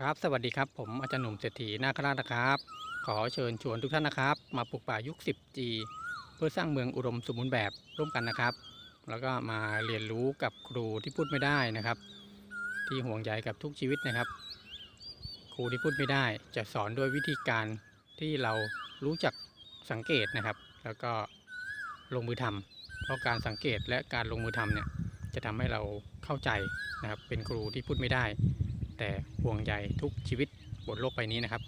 ครับสวัสดีครับผมอาจารย์หนุ่มเศรษฐีนาคราชนะครับ ขอเชิญชวนทุกท่านนะครับ มาปลูกป่ายุค 10G เพื่อสร้างเมืองอุดมสมบูรณ์แบบร่วมกันนะครับ แล้วก็มาเรียนรู้กับครูที่พูดไม่ได้นะครับ ที่ห่วงใยกับทุกชีวิตนะครับ ครูที่พูดไม่ได้จะสอนด้วยวิธีการที่เรารู้จักสังเกตนะครับ แล้วก็ลงมือทำเพราะการสังเกตและการลงมือทำเนี่ยจะทำให้เราเข้าใจนะครับเป็นครูที่พูดไม่ได้ แต่ห่วงใยทุกชีวิตบนโลกใบนี้นะครับ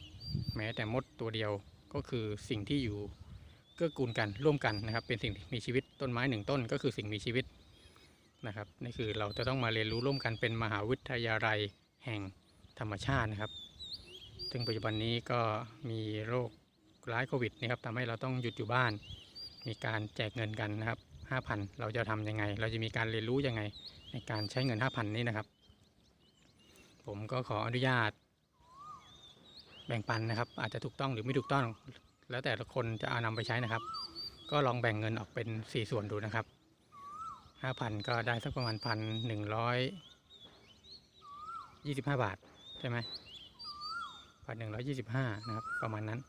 แม้แต่มดตัวเดียวก็คือสิ่งที่อยู่เกื้อกูลกันร่วมกันนะครับ เป็นสิ่งมีชีวิตต้นไม้หนึ่งต้น ก็คือสิ่งมีชีวิตนะครับนี่คือเราจะต้องมาเรียนรู้ร่วมกันเป็นมหาวิทยาลัยแห่งธรรมชาตินะครับ ซึ่งปัจจุบันนี้ก็มีโรคร้ายโควิดนะครับทำให้เราต้องหยุดอยู่บ้าน มีการแจกเงินกันนะครับ 5,000 เราจะทำยังไง เราจะมีการเรียนรู้ยังไงในการใช้เงิน 5,000 นี้นะครับ ผมก็ขออนุญาต แบ่งปันนะครับ อาจจะถูกต้องหรือไม่ถูกต้อง แล้วแต่ละคนจะเอานำไปใช้นะครับ ก็ลองแบ่งเงินออกเป็น 4 ส่วนดูนะครับ 5,000 ก็ได้สักประมาณพันหนึ่งร้อยยี่สิบห้าบาท ใช่ไหมพันหนึ่งร้อยยี่สิบห้านะครับ ประมาณนั้น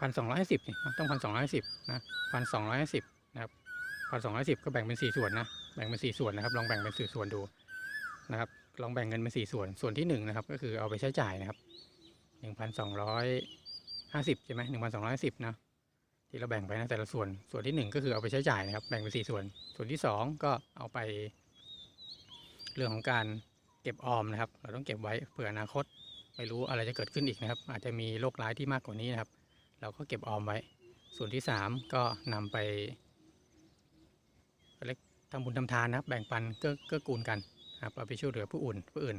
พันสองร้อยสิบนี่ต้องพันสองร้อยสิบนะพันสองร้อยสิบนะครับ พันสองร้อยสิบก็แบ่งเป็นสี่ส่วนนะแบ่งเป็นสี่ส่วนนะครับ ลองแบ่งเป็นสี่ส่วนดูนะครับ ลองแบ่งเงินเป็นสี่ส่วนส่วนที่หนึ่งนะครับ ก็คือเอาไปใช้จ่ายนะครับหนึ่งพันสองร้อยห้าสิบใช่ไหมหนึ่งพันสองร้อยสิบนะที่เราแบ่งไปนะแต่ละส่วนส่วนที่หนึ่งก็คือเอาไปใช้จ่ายนะครับ แบ่งเป็นสี่ส่วน ส่วนที่สองก็เอาไป เรื่องของการเก็บออมนะครับ เราต้องเก็บไว้เผื่ออนาคตไม่รู้อะไรจะเกิดขึ้นอีกนะครับ อาจจะมีโรคร้ายที่มากกว่านี้นะครับ เราก็เก็บออมไว้ ส่วนที่สามก็นำไป เรียกทำบุญทำทานนะครับแบ่งปันเกื้อกูลกันนะครับเอาไปช่วยเหลือผู้อื่นผู้อื่น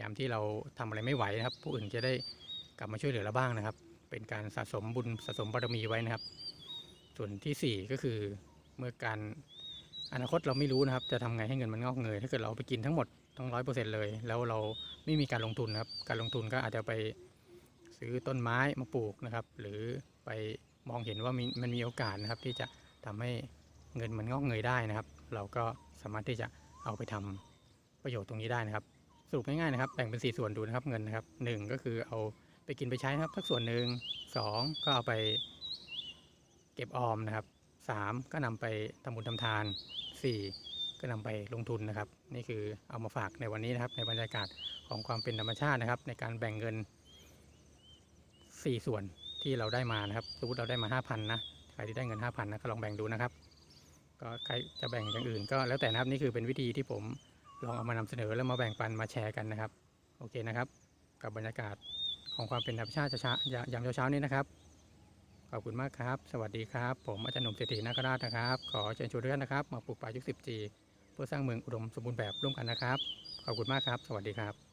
ยามที่เราทำอะไรไม่ไหวนะครับ ผู้อื่นจะได้กลับมาช่วยเหลือเราบ้างนะครับ เป็นการสะสมบุญสะสมบารมีไว้นะครับ ส่วนที่สี่ก็คือเมื่อการอนาคตเราไม่รู้นะครับ จะทำไงให้เงินมันงอกเงย ถ้าเกิดเราเอาไปกินทั้งหมดทั้งร้อยเปอร์เซ็นต์เลย แล้วเราไม่มีการลงทุนนะครับ การลงทุนก็อาจจะไปซื้อต้นไม้มาปลูกนะครับ หรือไปมองเห็นว่ามันมีโอกาสนะครับที่จะทำให้ เงินมันงอกเงยได้นะครับ เราก็สามารถที่จะเอาไปทำประโยชน์ตรงนี้ได้นะครับสรุปง่ายๆนะครับแบ่งเป็น 4 ส่วนดูนะครับเงินนะครับหนึ่งก็คือเอาไปกินไปใช้นะครับสักส่วนหนึ่งสองก็เอาไปเก็บออมนะครับสามก็นำไปทำบุญทำทานสี่ก็นำไปลงทุนนะครับ นี่คือเอามาฝากในวันนี้นะครับ ในบรรยากาศของความเป็นธรรมชาตินะครับ ในการแบ่งเงินสี่ส่วนที่เราได้มานะครับสมมติเราได้มา 5,000นะใครที่ได้เงิน 5,000นะก็ลองแบ่งดูนะครับ ก็ใครจะแบ่งอย่างอื่นก็แล้วแต่นะครับนี่คือเป็นวิธีที่ผมลองเอามานำเสนอแล้วมาแบ่งปันมาแชร์กันนะครับ โอเคนะครับ กับบรรยากาศของความเป็นธรรมชาติช้าๆยามเช้าๆนี้นะครับ ขอบคุณมากครับ สวัสดีครับ ผมอาจารย์หนุ่มเศรษฐีนาคราชนะครับ ขอเชิญชวนทุกท่านนะครับ มาปลูกป่ายุค 10G เพื่อสร้างเมืองอุดมสมบูรณ์แบบร่วมกันนะครับ ขอบคุณมากครับ สวัสดีครับ